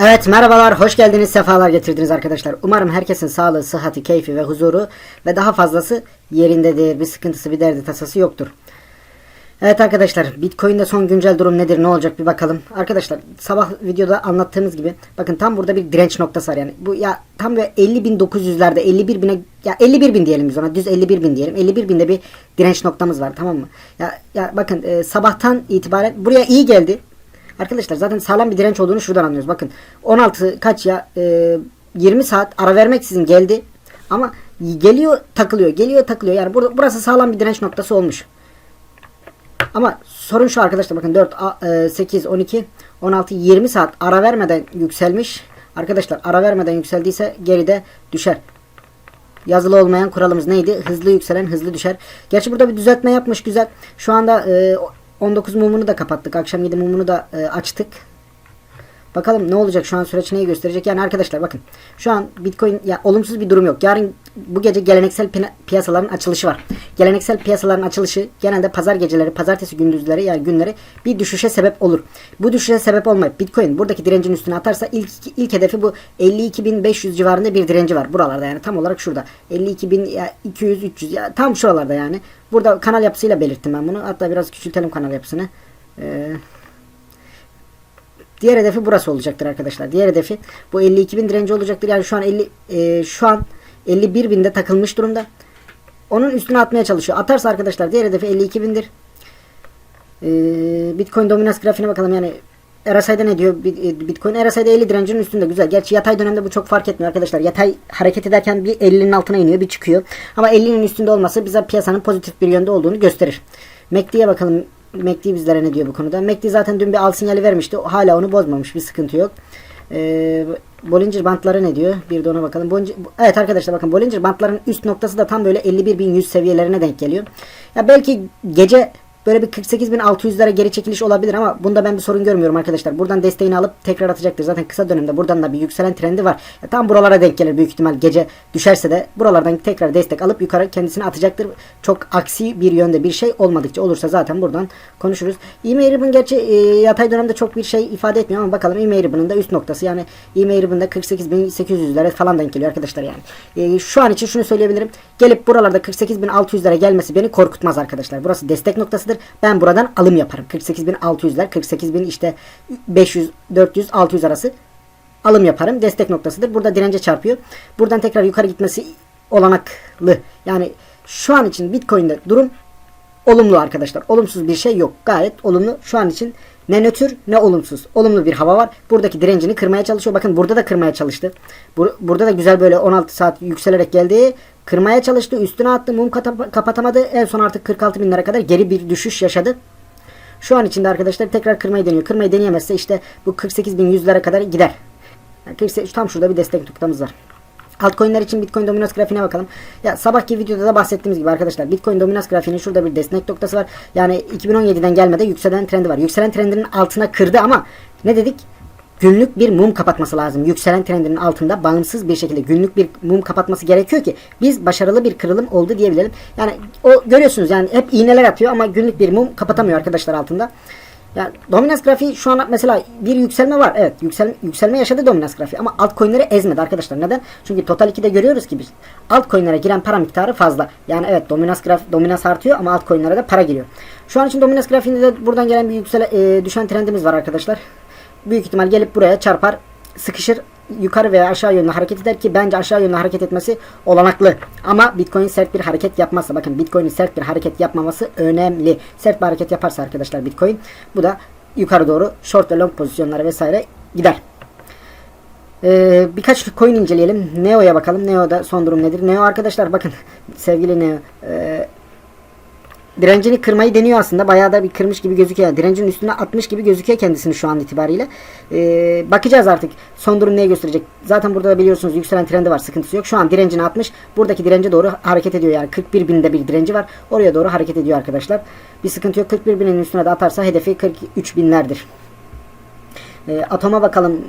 Evet merhabalar, hoş geldiniz, sefalar getirdiniz arkadaşlar. Umarım herkesin sağlığı, sıhhati, keyfi ve huzuru ve daha fazlası yerindedir. Bir sıkıntısı, bir derdi, tasası yoktur. Evet arkadaşlar, Bitcoin'de son güncel durum nedir, ne olacak bir bakalım. Arkadaşlar, sabah videoda anlattığımız gibi, bakın tam burada bir direnç noktası var yani. Bu ya tam ve 50.900'lerde 51 bine, ya 51 bin diyelim biz ona, düz 51 bin diyelim. 51 binde bir direnç noktamız var tamam mı? Ya, ya bakın e, sabahtan itibaren buraya iyi geldi. Arkadaşlar zaten sağlam bir direnç olduğunu şuradan anlıyoruz. Bakın 16 kaç ya e, 20 saat ara vermeksizin geldi. Ama geliyor takılıyor geliyor takılıyor. Yani burada, burası sağlam bir direnç noktası olmuş. Ama sorun şu arkadaşlar bakın 4, a- e, 8, 12, 16, 20 saat ara vermeden yükselmiş. Arkadaşlar ara vermeden yükseldiyse geride düşer. Yazılı olmayan kuralımız neydi? Hızlı yükselen hızlı düşer. Gerçi burada bir düzeltme yapmış güzel. Şu anda e, 19 mumunu da kapattık. Akşam 7 mumunu da e, açtık. Bakalım ne olacak şu an süreç neyi gösterecek. Yani arkadaşlar bakın şu an Bitcoin ya olumsuz bir durum yok. Yarın bu gece geleneksel pina- piyasaların açılışı var. Geleneksel piyasaların açılışı genelde pazar geceleri, pazartesi gündüzleri yani günleri bir düşüşe sebep olur. Bu düşüşe sebep olmayıp Bitcoin buradaki direncin üstüne atarsa ilk ilk hedefi bu 52.500 civarında bir direnci var. Buralarda yani tam olarak şurada. 52.200 300 ya tam şuralarda yani. Burada kanal yapısıyla belirttim ben bunu. Hatta biraz küçültelim kanal yapısını. Ee, Diğer hedefi burası olacaktır arkadaşlar. Diğer hedefi bu 52.000 direnci olacaktır. Yani şu an 50 e, şu an 51.000'de takılmış durumda. Onun üstüne atmaya çalışıyor. Atarsa arkadaşlar diğer hedefi 52.000'dir. E, Bitcoin dominans grafiğine bakalım. Yani RSI'de ne diyor? E, Bitcoin RSI'de 50 direncinin üstünde güzel. Gerçi yatay dönemde bu çok fark etmiyor arkadaşlar. Yatay hareket ederken bir 50'nin altına iniyor, bir çıkıyor. Ama 50'nin üstünde olması bize piyasanın pozitif bir yönde olduğunu gösterir. MACD'ye bakalım. MACD bizlere ne diyor bu konuda? MACD zaten dün bir al sinyali vermişti. Hala onu bozmamış. Bir sıkıntı yok. Ee, Bollinger bantları ne diyor? Bir de ona bakalım. Bollinger, evet arkadaşlar bakın Bollinger bantların üst noktası da tam böyle 51.100 seviyelerine denk geliyor. Ya belki gece böyle bir 48.600'lere geri çekiliş olabilir ama bunda ben bir sorun görmüyorum arkadaşlar. Buradan desteğini alıp tekrar atacaktır. Zaten kısa dönemde buradan da bir yükselen trendi var. Ya tam buralara denk gelir büyük ihtimal gece düşerse de buralardan tekrar destek alıp yukarı kendisini atacaktır. Çok aksi bir yönde bir şey olmadıkça olursa zaten buradan konuşuruz. E-mail ribbon gerçi e, yatay dönemde çok bir şey ifade etmiyor ama bakalım e-mail ribbon'ın da üst noktası yani e-mail ribbon'da 48.800'lere falan denk geliyor arkadaşlar yani. E, şu an için şunu söyleyebilirim. Gelip buralarda 48.600'lere gelmesi beni korkutmaz arkadaşlar. Burası destek noktasıdır. Ben buradan alım yaparım. 48.600'ler 48.000 işte 500 400 600 arası alım yaparım. Destek noktasıdır. Burada dirence çarpıyor. Buradan tekrar yukarı gitmesi olanaklı. Yani şu an için Bitcoin'de durum olumlu arkadaşlar. Olumsuz bir şey yok. Gayet olumlu. Şu an için ne nötr ne olumsuz. Olumlu bir hava var. Buradaki direncini kırmaya çalışıyor. Bakın burada da kırmaya çalıştı. Bur- burada da güzel böyle 16 saat yükselerek geldi. Kırmaya çalıştı. Üstüne attı. Mum kapatamadı. En son artık 46 binlere kadar geri bir düşüş yaşadı. Şu an içinde arkadaşlar tekrar kırmayı deniyor. Kırmayı deneyemezse işte bu 48.100'lere kadar gider. Yani 48 tam şurada bir destek noktamız var. Altcoin'ler için Bitcoin dominans grafiğine bakalım. Ya sabahki videoda da bahsettiğimiz gibi arkadaşlar Bitcoin dominans grafiğinin şurada bir destek noktası var. Yani 2017'den gelmede yükselen trendi var. Yükselen trendinin altına kırdı ama ne dedik? Günlük bir mum kapatması lazım. Yükselen trendinin altında bağımsız bir şekilde günlük bir mum kapatması gerekiyor ki biz başarılı bir kırılım oldu diyebilelim. Yani o görüyorsunuz yani hep iğneler atıyor ama günlük bir mum kapatamıyor arkadaşlar altında. Yani dominans grafiği şu an mesela bir yükselme var. Evet yüksel, yükselme yaşadı dominans grafiği ama altcoin'leri ezmedi arkadaşlar. Neden? Çünkü Total 2'de görüyoruz ki biz altcoin'lere giren para miktarı fazla. Yani evet dominans grafik dominans artıyor ama altcoin'lere de para giriyor. Şu an için dominans grafiğinde de buradan gelen bir yüksele, e, düşen trendimiz var arkadaşlar. Büyük ihtimal gelip buraya çarpar, sıkışır yukarı veya aşağı yönlü hareket eder ki bence aşağı yönlü hareket etmesi olanaklı. Ama Bitcoin sert bir hareket yapmazsa bakın Bitcoin'in sert bir hareket yapmaması önemli. Sert bir hareket yaparsa arkadaşlar Bitcoin bu da yukarı doğru short ve long pozisyonlara vesaire gider. Ee, birkaç coin inceleyelim. Neo'ya bakalım. Neo'da son durum nedir? Neo arkadaşlar bakın sevgili Neo ee, direncini kırmayı deniyor aslında. Bayağı da bir kırmış gibi gözüküyor. Direncin üstüne atmış gibi gözüküyor kendisini şu an itibariyle. Ee, bakacağız artık. Son durum neye gösterecek. Zaten burada da biliyorsunuz yükselen trendi var. Sıkıntısı yok. Şu an direncini atmış. Buradaki dirence doğru hareket ediyor. Yani 41 binde bir direnci var. Oraya doğru hareket ediyor arkadaşlar. Bir sıkıntı yok. 41 binin üstüne de atarsa hedefi 43 binlerdir. Ee, atoma bakalım.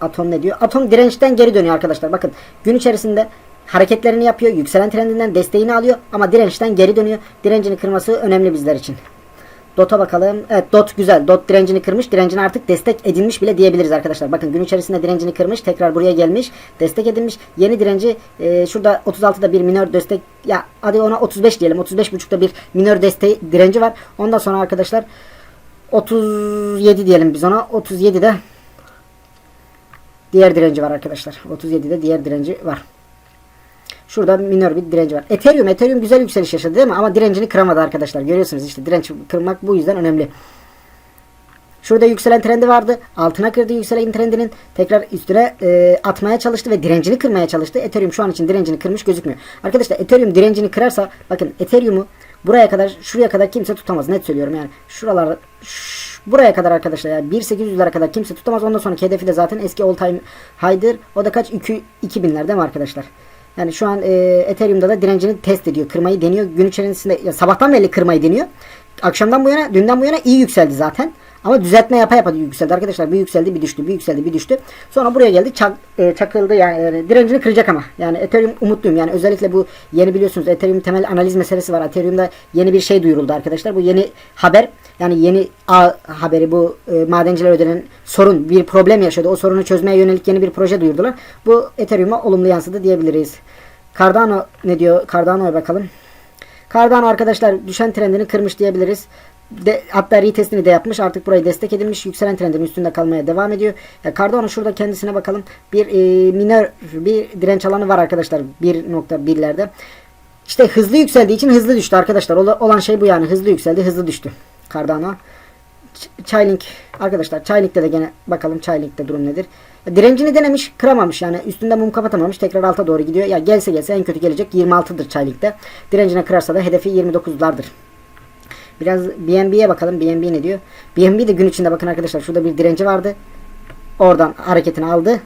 Atom ne diyor? Atom dirençten geri dönüyor arkadaşlar. Bakın gün içerisinde hareketlerini yapıyor. Yükselen trendinden desteğini alıyor ama dirençten geri dönüyor. Direncini kırması önemli bizler için. Dot'a bakalım. Evet dot güzel. Dot direncini kırmış. Direncini artık destek edilmiş bile diyebiliriz arkadaşlar. Bakın gün içerisinde direncini kırmış. Tekrar buraya gelmiş. Destek edilmiş. Yeni direnci e, şurada 36'da bir minör destek ya hadi ona 35 diyelim. 35.5'da bir minör desteği direnci var. Ondan sonra arkadaşlar 37 diyelim biz ona. 37'de diğer direnci var arkadaşlar. 37'de diğer direnci var. Şurada minör bir direnci var. Ethereum, Ethereum güzel yükseliş yaşadı değil mi? Ama direncini kıramadı arkadaşlar. Görüyorsunuz işte direnç kırmak bu yüzden önemli. Şurada yükselen trendi vardı. Altına kırdı yükselen trendinin. Tekrar üstüne e, atmaya çalıştı ve direncini kırmaya çalıştı. Ethereum şu an için direncini kırmış gözükmüyor. Arkadaşlar Ethereum direncini kırarsa bakın Ethereum'u buraya kadar şuraya kadar kimse tutamaz. Net söylüyorum yani. Şuralar buraya kadar arkadaşlar yani 1800'lere kadar kimse tutamaz. Ondan sonraki hedefi de zaten eski all time high'dır. O da kaç? 2 2000'ler değil mi arkadaşlar? Yani şu an e, Ethereum'da da direncini test ediyor. Kırmayı deniyor. Gün içerisinde ya sabahtan beri kırmayı deniyor. Akşamdan bu yana, dünden bu yana iyi yükseldi zaten. Ama düzeltme yapa yapa yükseldi arkadaşlar. Bir yükseldi, bir düştü, bir yükseldi, bir düştü. Sonra buraya geldi, çak, e, çakıldı yani e, direncini kıracak ama. Yani Ethereum umutluyum. Yani özellikle bu yeni biliyorsunuz Ethereum temel analiz meselesi var. Ethereum'da yeni bir şey duyuruldu arkadaşlar. Bu yeni haber yani yeni ağ haberi bu e, madenciler ödenen sorun, bir problem yaşadı. O sorunu çözmeye yönelik yeni bir proje duyurdular. Bu Ethereum'a olumlu yansıdı diyebiliriz. Cardano ne diyor? Cardano'ya bakalım. Cardano arkadaşlar düşen trendini kırmış diyebiliriz. De, hatta retestini de yapmış. Artık burayı destek edilmiş. Yükselen trendin üstünde kalmaya devam ediyor. Ya Cardano şurada kendisine bakalım. Bir e, minör bir direnç alanı var arkadaşlar. 1.1'lerde. İşte hızlı yükseldiği için hızlı düştü arkadaşlar. Ola- olan şey bu yani. Hızlı yükseldi, hızlı düştü. Cardano. Chainlink arkadaşlar Chainlink'te de gene bakalım Chainlink'te durum nedir? Direncini denemiş kıramamış yani üstünde mum kapatamamış tekrar alta doğru gidiyor. Ya gelse gelse en kötü gelecek 26'dır Chainlink'te. Direncine kırarsa da hedefi 29'lardır. Biraz BNB'ye bakalım. BNB ne diyor? BNB de gün içinde bakın arkadaşlar şurada bir direnci vardı. Oradan hareketini aldı.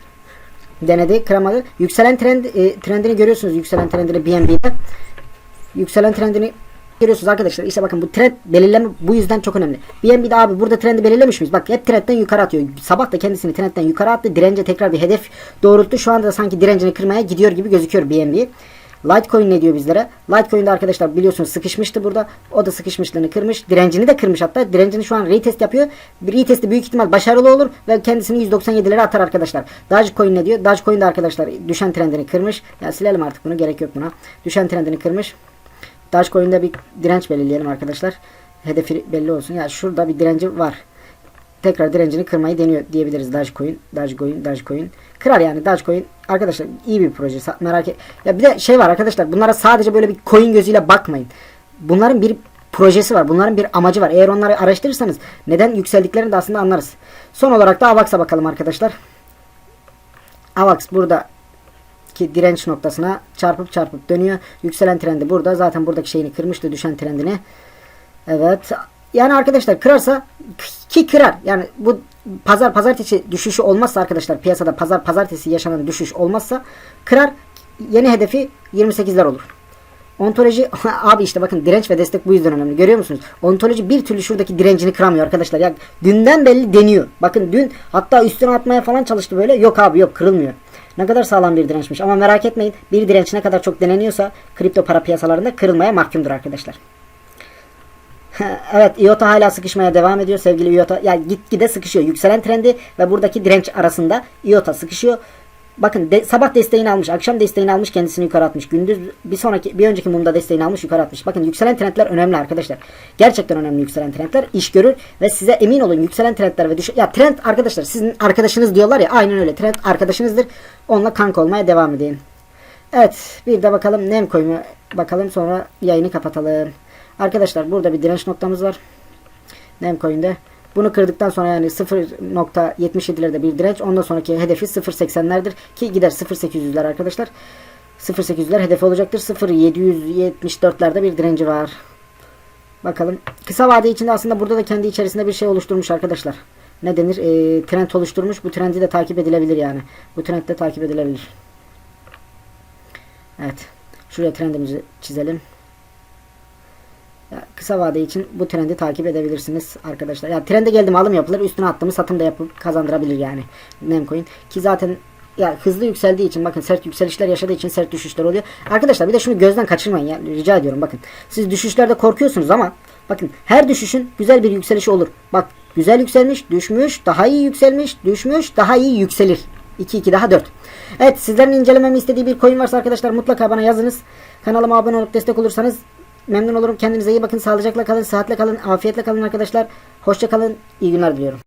Denedi, kıramadı. Yükselen trend e, trendini görüyorsunuz. Yükselen trendini BNB'de. Yükselen trendini görüyorsunuz arkadaşlar. İşte bakın bu trend belirleme bu yüzden çok önemli. BNB'de abi burada trendi belirlemiş miyiz? Bak hep trendden yukarı atıyor. Sabah da kendisini trendden yukarı attı. Dirence tekrar bir hedef doğrulttu. Şu anda sanki direncini kırmaya gidiyor gibi gözüküyor BNB. Litecoin ne diyor bizlere? Litecoin'de arkadaşlar biliyorsunuz sıkışmıştı burada. O da sıkışmışlığını kırmış. Direncini de kırmış hatta. Direncini şu an retest yapıyor. Retesti büyük ihtimal başarılı olur ve kendisini 197'lere atar arkadaşlar. Dogecoin ne diyor? Dogecoin de arkadaşlar düşen trendini kırmış. Ya silelim artık bunu gerek yok buna. Düşen trendini kırmış. Dogecoin'de bir direnç belirleyelim arkadaşlar. Hedefi belli olsun. Ya şurada bir direnci var. Tekrar direncini kırmayı deniyor diyebiliriz Dogecoin. Dogecoin, Dogecoin. Kırar yani Dogecoin. Arkadaşlar iyi bir proje. Merak et. Ya bir de şey var arkadaşlar. Bunlara sadece böyle bir coin gözüyle bakmayın. Bunların bir projesi var. Bunların bir amacı var. Eğer onları araştırırsanız neden yükseldiklerini de aslında anlarız. Son olarak da AVAX'a bakalım arkadaşlar. AVAX burada ki direnç noktasına çarpıp çarpıp dönüyor. Yükselen trendi burada. Zaten buradaki şeyini kırmıştı düşen trendini. Evet. Yani arkadaşlar kırarsa ki kırar. Yani bu pazar pazartesi düşüşü olmazsa arkadaşlar piyasada pazar pazartesi yaşanan düşüş olmazsa kırar. Yeni hedefi 28'ler olur. Ontoloji abi işte bakın direnç ve destek bu yüzden önemli. Görüyor musunuz? Ontoloji bir türlü şuradaki direncini kıramıyor arkadaşlar. Ya dünden belli deniyor. Bakın dün hatta üstüne atmaya falan çalıştı böyle. Yok abi yok kırılmıyor. Ne kadar sağlam bir dirençmiş. Ama merak etmeyin bir direnç ne kadar çok deneniyorsa kripto para piyasalarında kırılmaya mahkumdur arkadaşlar. evet IOTA hala sıkışmaya devam ediyor sevgili IOTA. Ya gitgide sıkışıyor. Yükselen trendi ve buradaki direnç arasında IOTA sıkışıyor. Bakın de, sabah desteğini almış, akşam desteğini almış, kendisini yukarı atmış. Gündüz bir sonraki bir önceki mumda desteğini almış, yukarı atmış. Bakın yükselen trendler önemli arkadaşlar. Gerçekten önemli yükselen trendler. iş görür ve size emin olun yükselen trendler ve düş ya trend arkadaşlar sizin arkadaşınız diyorlar ya aynen öyle. Trend arkadaşınızdır. Onunla kanka olmaya devam edin. Evet, bir de bakalım Nemcoin'e bakalım sonra yayını kapatalım. Arkadaşlar burada bir direnç noktamız var. Nemcoin'de. Bunu kırdıktan sonra yani 0.77'lerde bir direnç. Ondan sonraki hedefi 0.80'lerdir. Ki gider 0.800'ler arkadaşlar. 0.800'ler hedefi olacaktır. 0.774'lerde bir direnci var. Bakalım. Kısa vade içinde aslında burada da kendi içerisinde bir şey oluşturmuş arkadaşlar. Ne denir? E, trend oluşturmuş. Bu trendi de takip edilebilir yani. Bu trend de takip edilebilir. Evet. Şuraya trendimizi çizelim kısa vade için bu trendi takip edebilirsiniz arkadaşlar. Ya yani trende geldim alım yapılır üstüne attığımı satım da yapıp kazandırabilir yani Nemcoin. Ki zaten ya hızlı yükseldiği için bakın sert yükselişler yaşadığı için sert düşüşler oluyor. Arkadaşlar bir de şunu gözden kaçırmayın ya rica ediyorum bakın. Siz düşüşlerde korkuyorsunuz ama bakın her düşüşün güzel bir yükselişi olur. Bak güzel yükselmiş, düşmüş, daha iyi yükselmiş, düşmüş, daha iyi yükselir. 2 2 daha 4. Evet sizlerin incelememi istediği bir coin varsa arkadaşlar mutlaka bana yazınız. Kanalıma abone olup destek olursanız Memnun olurum. Kendinize iyi bakın. Sağlıcakla kalın. Saatle kalın. Afiyetle kalın arkadaşlar. Hoşça kalın. İyi günler diliyorum.